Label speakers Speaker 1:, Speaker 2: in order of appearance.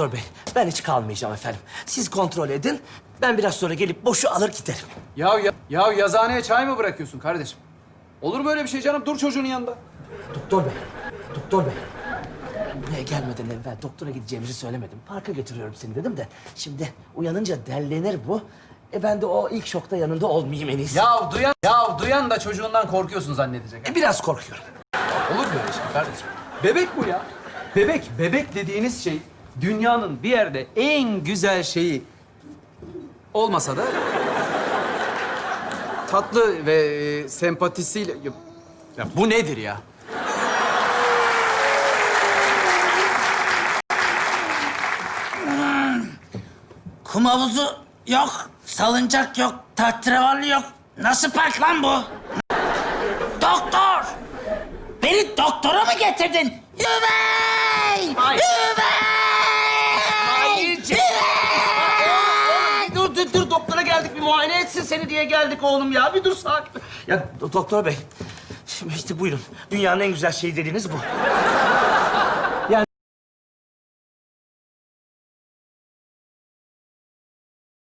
Speaker 1: Doktor bey, ben hiç kalmayacağım efendim. Siz kontrol edin. Ben biraz sonra gelip boşu alır giderim.
Speaker 2: Ya, ya, ya yazıhaneye çay mı bırakıyorsun kardeşim? Olur mu öyle bir şey canım? Dur çocuğun yanında.
Speaker 1: Doktor bey, doktor bey. Buraya gelmeden evvel doktora gideceğimizi söylemedim. Parka götürüyorum seni dedim de. Şimdi uyanınca derlenir bu. E ben de o ilk şokta yanında olmayayım en iyisi.
Speaker 2: Ya duyan, ya duyan da çocuğundan korkuyorsun zannedecek.
Speaker 1: E, biraz korkuyorum.
Speaker 2: Olur böyle şey kardeşim. Bebek bu ya. Bebek, bebek dediğiniz şey dünyanın bir yerde en güzel şeyi olmasa da tatlı ve e, sempatisiyle... Ya, bu nedir ya?
Speaker 3: Kum havuzu yok, salıncak yok, tahterevalli yok. Nasıl park lan bu? Doktor! Beni doktora mı getirdin? Üvey!
Speaker 1: Dur doktora geldik bir muayene etsin seni diye geldik oğlum ya. Bir dur sakin. Ya do- doktor bey. Şimdi işte buyurun. Dünyanın en güzel şeyi dediğiniz bu.